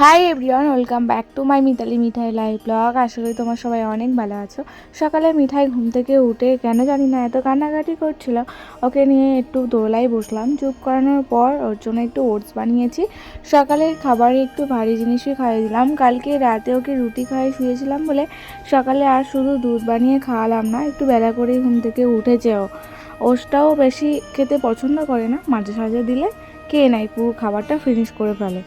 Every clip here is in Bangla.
Hi everyone welcome back to my Mitali Mithai live blog আশা করি তোমার সবাই অনেক ভালো আছো। সকালে মিঠাই ঘুম থেকে উঠে, কেন জানি না, এত কান্নাকাটি করছিল। ওকে নিয়ে একটু দোলায় বসলাম। চুপ করানোর পর ওর জন্য একটু ওটস বানিয়েছি। সকালের খাবারে একটু ভারী জিনিসই খাইয়ে দিলাম। কালকে রাতে ওকে রুটি খাইয়ে শুয়েছিলাম বলে সকালে আর শুধু দুধ বানিয়ে খাওয়ালাম না, একটু বেলা করেই ঘুম থেকে উঠেছে ও। ওটসটাও বেশি খেতে পছন্দ করে না, মাঝে সাঝে দিলে কে নাই পুরো খাবারটা ফিনিশ করে ফেলে।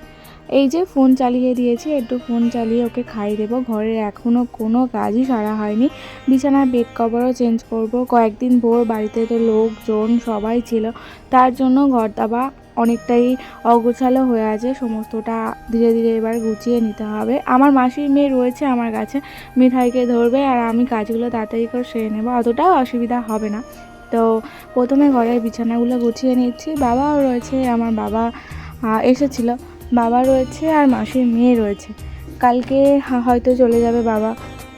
এই যে ফোন চালিয়ে দিয়েছি, একটু ফোন চালিয়ে ওকে খাইয়ে দেবো। ঘরের এখনও কোনো কাজই সারা হয়নি। বিছানার বেড কভারও চেঞ্জ করব। কয়েকদিন ভোর বাড়িতে তো লোকজন সবাই ছিল। তার জন্য ঘর দাবা অনেকটাই অগোছালো হয়ে আছে। সমস্তটা ধীরে ধীরে এবার গুছিয়ে নিতে হবে। আমার মাসির মেয়ে রয়েছে আমার কাছে। মিঠাইকে ধরবে আর আমি কাজগুলো তাড়াতাড়ি করে সেরে নেব। অতটাও অসুবিধা হবে না। তো প্রথমে ঘরের বিছানাগুলো গুছিয়ে নিচ্ছি। বাবাও রয়েছে, আমার বাবা এসেছিল। বাবা রয়েছে আর মাসির মেয়ে রয়েছে। কালকে হয়তো চলে যাবে বাবা।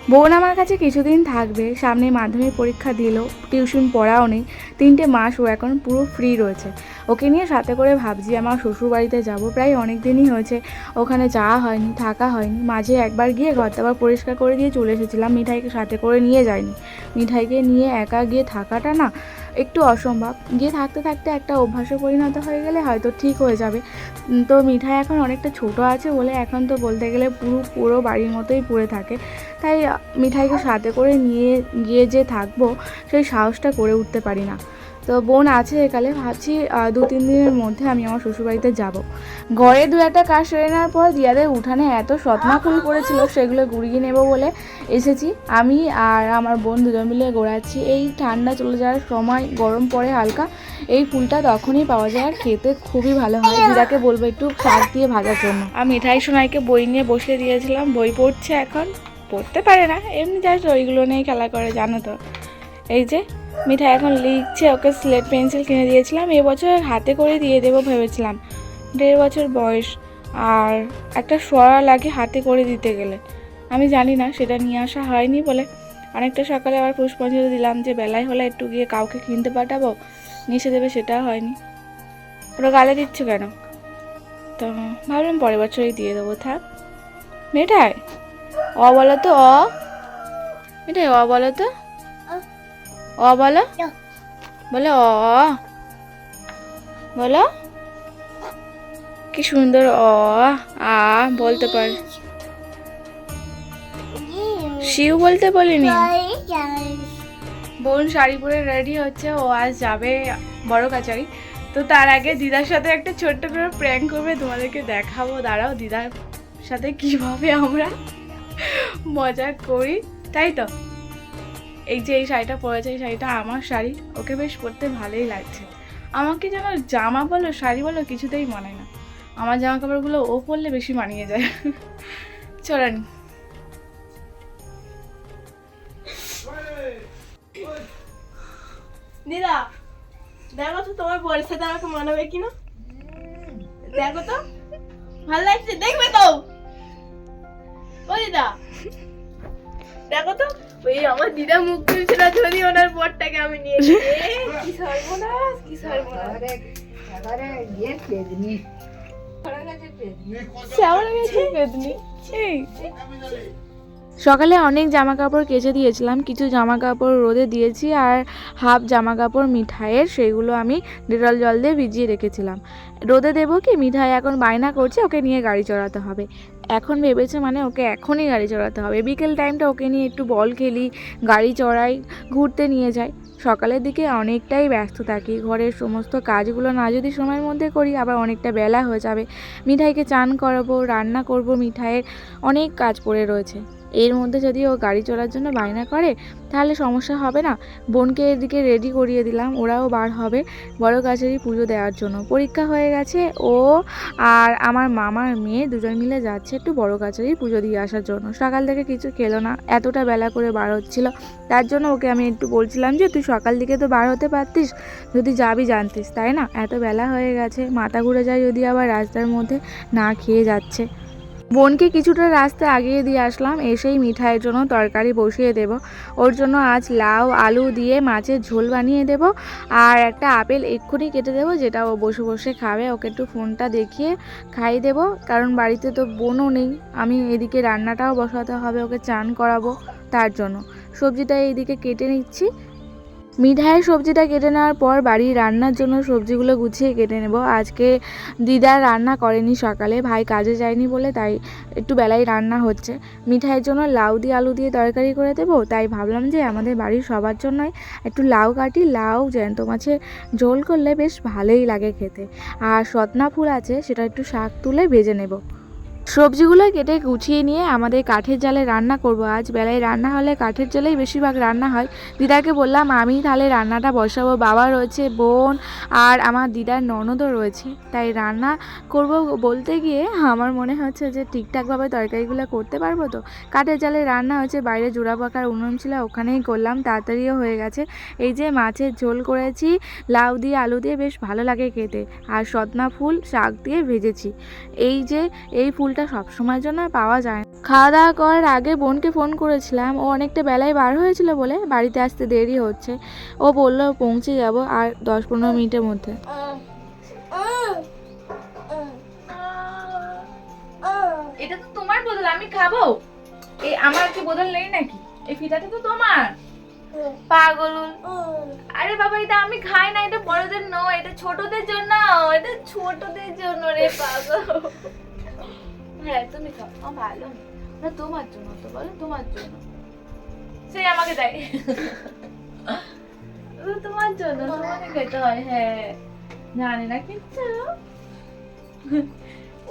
বোন আমার কাছে কিছুদিন থাকবে। সামনে মাধ্যমিক পরীক্ষা দিল, টিউশন পড়াও নেই। তিনটে মাস ও এখন পুরো ফ্রি রয়েছে। ওকে নিয়ে সাথে করে ভাবছি আমার শ্বশুর বাড়িতে যাব। প্রায় অনেক দিনই হয়েছে। ওখানে যাওয়া হয়নি, থাকা হয়নি। মাঝে একবার গিয়ে ঘর দাবার পরিষ্কার করে দিয়ে চলে এসেছিলাম। মিঠাইকে সাথে করে নিয়ে যাইনি। মিঠাইকে নিয়ে একা গিয়ে থাকাটা না একটু অসম্ভব। গিয়ে থাকতে থাকতে একটা অভ্যাসে পরিণত হয়ে গেলে হয়তো ঠিক হয়ে যাবে। তো মিঠাই এখন অনেকটা ছোট আছে বলে এখন তো বলতে গেলে পুরো পুরো বাড়ির মতোই পড়ে থাকে। তাই মিঠাইকে সাথে করে নিয়ে গিয়ে যে থাকব, সেই সাহসটা করে উঠতে পারি না। তো বোন আছে একালে ভাবছি দু তিন দিনের মধ্যে আমি আমার শ্বশুরবাড়িতে যাব। ঘরে দু একটা কাজ সেরে নেওয়ার পর দিয়াদের উঠানে এত সতমা ফুল করেছিল, সেগুলো গুড়িয়ে নেব বলে এসেছি। আমি আর আমার বোন দুজন মিলে গোড়াচ্ছি। এই ঠান্ডা চলে যাওয়ার সময়, গরম পড়ে হালকা, এই ফুলটা তখনই পাওয়া যায় আর খেতে খুবই ভালো হয়। দিদাকে বলব একটু শাক দিয়ে ভাজার জন্য। আমি মিঠাই সোনাইকে বই নিয়ে বসিয়ে দিয়েছিলাম। বই পড়ছে এখন, পড়তে পারে না। এমনি জাস্ট ওইগুলো নিয়ে খেলা করে, জানো তো। এই যে মিঠাই এখন লিখছে, ওকে স্লেট পেন্সিল কিনে দিয়েছিলাম এবছর হাতে করে দিয়ে দেবো ভেবেছিলাম। দেড় বছর বয়স, আর একটা সরা লাগে হাতে করে দিতে গেলে। আমি জানি না, সেটা নিয়ে আসা হয়নি বলে। অনেকটা সকালে আবার পুষ্পাঞ্জলি দিলাম যে বেলায় হলে একটু গিয়ে কাউকে কিনতে পাঠাবো। এসে দেবে সেটা হয়নি। ওরা গালে দিচ্ছ কেন? তো ভাবলাম পরের বছরই দিয়ে দেবো, থাক। মেয়েটাই অ বলো তো, অ। মেয়েটাই অ বলো তো। অ বলো। বলো অ। বলো। কি সুন্দর অ আ বলতে পারে। শিউ বলতে বলিনি। বোন শাড়ি পরে রেডি হচ্ছে ও আজ যাবে বড় কাচারি। তো তার আগে দিদার সাথে একটা ছোট্ট করে প্র্যাঙ্ক করবে তোমাদেরকে দেখাবো। দাঁড়াও দিদার সাথে কীভাবে আমরা মজা করি তাই তো? এই যে এই শাড়িটা পরেছে, এই শাড়িটা আমার শাড়ি, ওকে বেশ পরতে ভালোই লাগছে। আমাকে যেন জামা বলো, শাড়ি বলো কিছুতেই মানে না। আমার জামা কাপড়গুলো ও পরলে বেশি মানিয়ে যায়। চলেন। দিদা দেখো তো তোমার বরের আমাকে মানাবে কিনা। দেখো তো। ভালো লাগছে, দেখবে তো। ও দিদা। দেখো তো। ওই আমার দিদা মুখ তুলছে না যদি ওনার বরটাকে আমি নিয়ে কি সর্বনাশ কি সর্বনাশ। এই সকালে অনেক জামা কাপড় কেচে দিয়েছিলাম। কিছু জামা কাপড় রোদে দিয়েছি আর হাফ জামা কাপড় মিঠাইয়ের সেইগুলো আমি ডেটল জল দিয়ে ভিজিয়ে রেখেছিলাম। রোদে দেবো কি? মিঠাই এখন বায়না করছে ওকে নিয়ে গাড়ি চড়াতে হবে। এখন ভেবেছে মানে ওকে এখনই গাড়ি চড়াতে হবে। বিকেল টাইমটা ওকে নিয়ে একটু বল খেলি, গাড়ি চড়াই, ঘুরতে নিয়ে যাই। সকালের দিকে অনেকটাই ব্যস্ত থাকি। ঘরের সমস্ত কাজগুলো না যদি সময়ের মধ্যে করি, আবার অনেকটা বেলা হয়ে যাবে। মিঠাইকে চান করাবো, রান্না করব, মিঠাইয়ের অনেক কাজ পড়ে রয়েছে। এর মধ্যে যদি ও গাড়ি চলার জন্য বায়না করে, তাহলে সমস্যা হবে না। বোনকে এদিকে রেডি করিয়ে দিলাম, ওরাও বার হবে বড় গাছেরই পুজো দেওয়ার জন্য। পরীক্ষা হয়ে গেছে, ও আর আমার মামার মেয়ে দুজন মিলে যাচ্ছে একটু বড় গাছেরই পুজো দিয়ে আসার জন্য। সকাল থেকে কিছু খেলো না, এতটা বেলা করে বার হচ্ছিল। তার জন্য ওকে আমি একটু বলছিলাম যে, তুই সকাল দিকে তো বার হতে পারতিস, যদি যাবি জানতিস। তাই না? এত বেলা হয়ে গেছে, মাথা ঘুরে যায় যদি আবার রাস্তার মধ্যে না খেয়ে যাচ্ছে। বোনকে কিছুটা রাস্তা আগিয়ে দিয়ে আসলাম। এসেই মিঠাইয়ের জন্য তরকারি বসিয়ে দেব। ওর জন্য আজ লাউ, আলু দিয়ে মাছের ঝোল বানিয়ে দেব। আর একটা আপেল এক্ষুনি কেটে দেবো, যেটা ও বসে বসে খাবে। ওকে একটু ফোনটা দেখিয়ে খাইয়ে দেবো। কারণ বাড়িতে তো বোনও নেই। আমি এদিকে রান্নাটাও বসাতে হবে, ওকে চান করাবো তার জন্য। সবজিটা এইদিকে কেটে নিচ্ছি। মিঠাইয়ের সবজিটা কেটে নেওয়ার পর বাড়ির রান্নার জন্য সবজিগুলো গুছিয়ে কেটে নেব। আজকে দিদার রান্না করেনি সকালে, ভাই কাজে যায়নি বলে তাই একটু বেলায় রান্না হচ্ছে। মিঠাইয়ের জন্য লাউ দিয়ে আলু দিয়ে তরকারি করে দেবো, তাই ভাবলাম যে আমাদের বাড়ির সবার জন্যই একটু লাউ কাটি, লাউ জ্যান্ত মাছের ঝোল করলে বেশ ভালোই লাগে খেতে। আর সতনা ফুল আছে, সেটা একটু শাক তুলে ভেজে নেব। সবজিগুলো কেটে গুছিয়ে নিয়ে আমাদের কাঠের জালে রান্না করব। আজ বেলায় রান্না হলে কাঠের জালেই বেশিরভাগ রান্না হয়। দিদাকে বললাম, আমি তাহলে রান্নাটা বসাবো। বাবা রয়েছে, বোন আর আমার দিদার ননদও রয়েছে। তাই রান্না করব বলতে গিয়ে আমার মনে হচ্ছে যে ঠিকঠাকভাবে তরকারিগুলো করতে পারব তো? কাঠের জালে রান্না হয়েছে, বাইরে জোড়া পাকার উনুন ছিল, ওখানেই করলাম, তাড়াতাড়িও হয়ে গেছে। এই যে মাছের ঝোল করেছি, লাউ দিয়ে আলু দিয়ে বেশ ভালো লাগে খেতে। আর সতনা ফুল, শাক দিয়ে ভেজেছি। এই যে, এই ফুলটা সবসময়ের জন্য আর পাওয়া যায় না। খাওয়া দাওয়া করার আগে বোনকে ফোন করেছিলাম। ও অনেকটা বেলায় বার হয়েছিল বলে বাড়িতে আসতে দেরি হচ্ছে। ও বলল, পৌঁছে যাব আর দশ পনেরো মিনিটের মধ্যে। এটা তো তোমার বোতল, আমি খাব। এই আমার কি বোতল নেই নাকি? এই ফিতাটা তো তোমার। পাগল। আরে বাবা, এটা আমি খাই না, এটা বড়দের নয়, এটা ছোটদের জন্য, এটা ছোটদের জন্য রে পাগল। হ্যাঁ তুমি খাও। ও ভালো না তোমার জন্য তো বলো তোমার জন্য। সে আমাকে দেয়। তোমার জন্য তোমাকে খেতে হয় হ্যাঁ। জানি না কিচ্ছু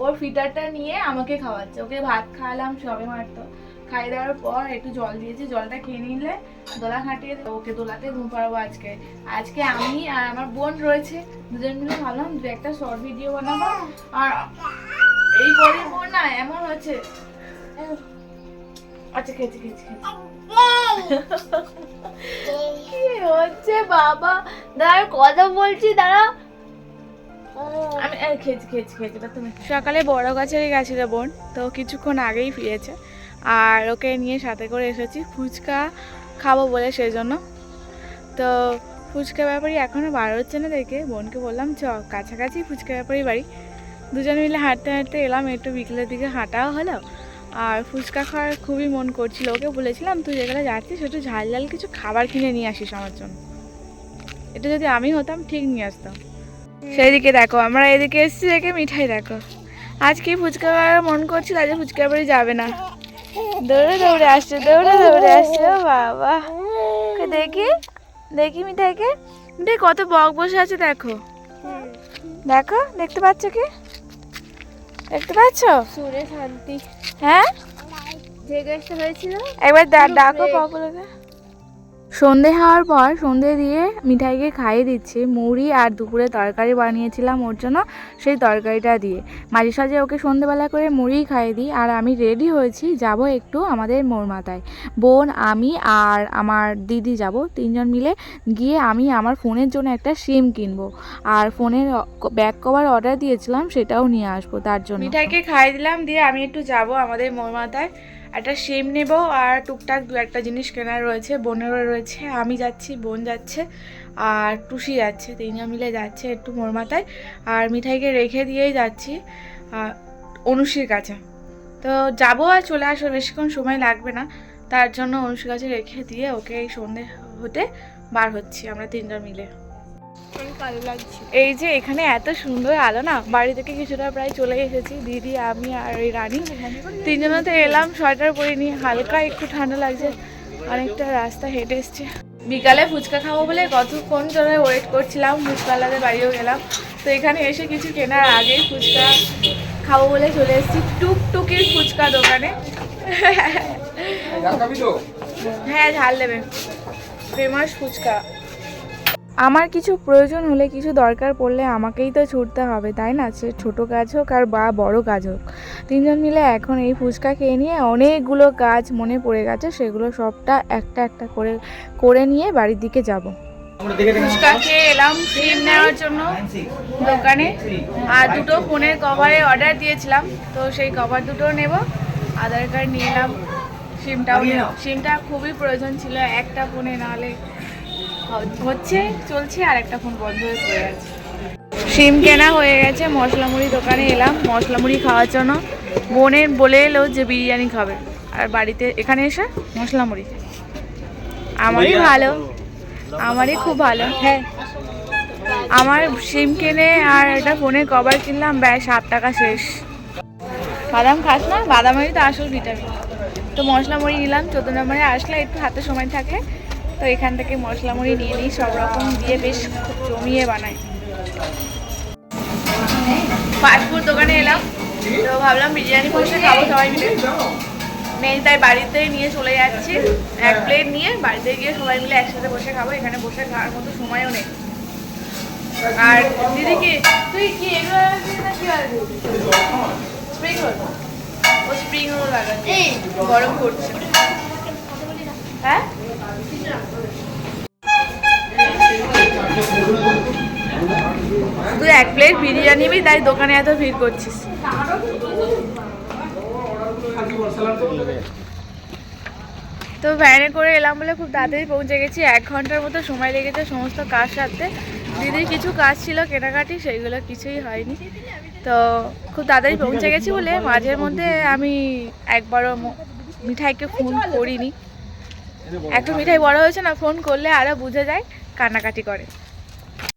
ওর ফিটারটা নিয়ে আমাকে খাওয়াচ্ছে। ওকে ভাত খাওয়ালাম সবে মারতো। খাই দেওয়ার পর একটু জল দিয়েছি জলটা খেয়ে নিলে দোলা খাটিয়ে ওকে দোলাতে ঘুম পাড়াবো আজকে। আজকে আমি আর আমার বোন রয়েছে দুজন মিলে ভাবলাম দু একটা শর্ট ভিডিও বানাবো। আর এই করে না, এমন হচ্ছে। আচ্ছা খেয়েছি খেয়েছি হচ্ছে, বাবা? দাঁড়া কথা বলছি দাঁড়া আমি খেয়েছি খেয়েছি খেয়েছি তুমি সকালে বড় গাছেরই গেছিল বোন, তো কিছুক্ষণ আগেই ফিরেছে। আর ওকে নিয়ে সাথে করে এসেছি, ফুচকা খাব বলে সেই জন্য তো ফুচকা ব্যাপারী এখনও বার হচ্ছে না দেখে, বোনকে বললাম, চ, কাছাকাছি ফুচকা ব্যাপারী বাড়ি। দুজনে মিলে হাঁটতে হাঁটতে এলাম, একটু বিকেলের দিকে হাঁটাও হলো। আর ফুচকা খাওয়ার খুবই মন করছিল। ওকে বলেছিলাম, তুই যেখানে যাচ্ছিস, একটু ঝাল ঝাল কিছু খাবার কিনে নিয়ে আসিস আমার জন্য। এটা যদি আমি হতাম, ঠিক নিয়ে আসতাম। সেইদিকে দেখো, আমরা এদিকে এসেছি দেখে মিঠাই দেখো। আজকে ফুচকা খাওয়ার মন করছিল, আজ ফুচকা বাড়ি যাবে না। দৌড়ে দৌড়ে আসছে, দৌড়ে দৌড়ে আসছে বাবা। দেখি দেখি মিঠাইকে। মিঠাই কত বক বসে আছে, দেখো। দেখো, দেখতে পাচ্ছ কি? দেখতে পাচ্ছ? সুরে শান্তি হ্যাঁ? যে গাছটা হয়েছিল একবার ডাকো পপুলাকে সন্ধে হওয়ার পর সন্ধে দিয়ে মিঠাইকে খাইয়ে দিচ্ছি। মুড়ি আর দুপুরে তরকারি বানিয়েছিলাম ওর জন্য সেই তরকারিটা দিয়ে। মাঝে সাঝে ওকে সন্ধেবেলা করে মুড়ি খাইয়ে দিই আর আমি রেডি হয়েছি, যাব একটু আমাদের মোড় মাথায় বোন, আমি আর আমার দিদি যাব, তিনজন মিলে গিয়ে আমি আমার ফোনের জন্য একটা সিম কিনবো। আর ফোনের ব্যাক কভার অর্ডার দিয়েছিলাম, সেটাও নিয়ে আসব তার জন্য। মিঠাইকে খাইয়ে দিলাম, দিয়ে আমি একটু যাব আমাদের মোড় মাথায় একটা সিম নেব আর টুকটাক দু একটা জিনিস কেনার রয়েছে, বোনেরও রয়েছে, আমি যাচ্ছি, বোন যাচ্ছে আর টুসি যাচ্ছে, তিনজন মিলে যাচ্ছে একটু মোর মাথায় আর মিঠাইকে রেখে দিয়েই যাচ্ছি অনুষির কাছে। তো যাব আর চলে আসব বেশিক্ষণ সময় লাগবে না, তার জন্য অনুষির কাছে রেখে দিয়ে ওকে এই সন্ধে হতে বার হচ্ছি আমরা তিনজন মিলে। এই যে এখানে এত সুন্দর আলো না বাড়ি থেকে কিছুটা প্রায় চলে এসেছি দিদি আমি আর এই রানী। তিনজনে তো এলাম সোয়েটার পরে নিয়ে হালকা একটু ঠান্ডা লাগছে অনেকটা রাস্তা হেঁটে এসছে। বিকালে ফুচকা খাব বলে কতক্ষণ ধরে ওয়েট করছিলাম ফুচকালাদের বাড়িও গেলাম। তো এখানে এসে কিছু কেনার আগেই ফুচকা খাব বলে চলে এসেছি টুকটুকির ফুচকা দোকানে। হ্যাঁ ঝাল দেবে। ফেমাস ফুচকা। আমার কিছু প্রয়োজন হলে কিছু দরকার পড়লে আমাকেই তো ছুটতে হবে তাই না? সে ছোটো কাজ হোক আর বা বড় কাজ হোক। তিনজন মিলে এখন এই ফুচকা খেয়ে নিয়ে অনেকগুলো কাজ মনে পড়ে গেছে সেগুলো সবটা একটা একটা করে করে নিয়ে বাড়ির দিকে যাব। ফুচকা খেয়ে এলাম সিম নেওয়ার জন্য দোকানে। আর দুটো ফোনের কভারে অর্ডার দিয়েছিলাম তো সেই কভার দুটো নেব। আধার কার্ড নিয়ে এলাম সিমটাও সিমটা খুবই প্রয়োজন ছিল একটা ফোনে নাহলে হচ্ছে চলছে আর একটা ফোন বন্ধ হয়ে পড়ে গেছে সিম কেনা হয়ে গেছে মশলা মুড়ি দোকানে এলাম মশলা মুড়ি খাওয়ার জন্য। বোনের বলে এলো যে বিরিয়ানি খাবে। আর বাড়িতে এখানে এসে মশলা মুড়ি। আমারই ভালো। আমারই খুব ভালো হ্যাঁ। আমার সিম কিনে আর একটা ফোনের কভার কিনলাম ব্যাস সাত টাকা শেষ। বাদাম খাস না বাদামেরই তো আসল ভিটামিন তো মশলা মুড়ি নিলাম চোদ্দ নম্বরে আসলে একটু হাতে সময় থাকে। তো এখান থেকে মশলা মুড়ি নিয়ে নিই সব রকম দিয়ে বেশ খুব জমিয়ে বানাই। ফাস্টফুড দোকানে এলাম তো ভাবলাম বিরিয়ানি বসে খাব সবাই মিলে। নেই তাই বাড়িতেই নিয়ে চলে যাচ্ছি এক প্লেট নিয়ে বাড়িতে গিয়ে সবাই মিলে একসাথে বসে খাব এখানে বসে খাওয়ার মতো সময়ও নেই। আর দিদি কি? তুই কি এগুলো রাখছিস না কি স্প্রিং রোল ও স্প্রিং রোল লাগাচ্ছে গরম করছে। হ্যাঁ? তুই এক প্লেট বিরিয়ানি নিবি, তাই দোকানে এত ভিড় করছিস। তো ভ্যানে করে এলাম বলে খুব তাড়াতাড়ি পৌঁছে গেছি। এক ঘণ্টার মতো সময় লেগেছে সমস্ত কাজ সারতে। দিদির কিছু কাজ ছিল, কেনাকাটি, সেইগুলো কিছুই হয়নি। তো খুব তাড়াতাড়ি পৌঁছে গেছি বলে মাঝের মধ্যে আমি একবারও মিঠাইকে ফোন করিনি। এখন মিঠাই বড় হয়েছে না ফোন করলে আরও বুঝে যায় কান্নাকাটি করে।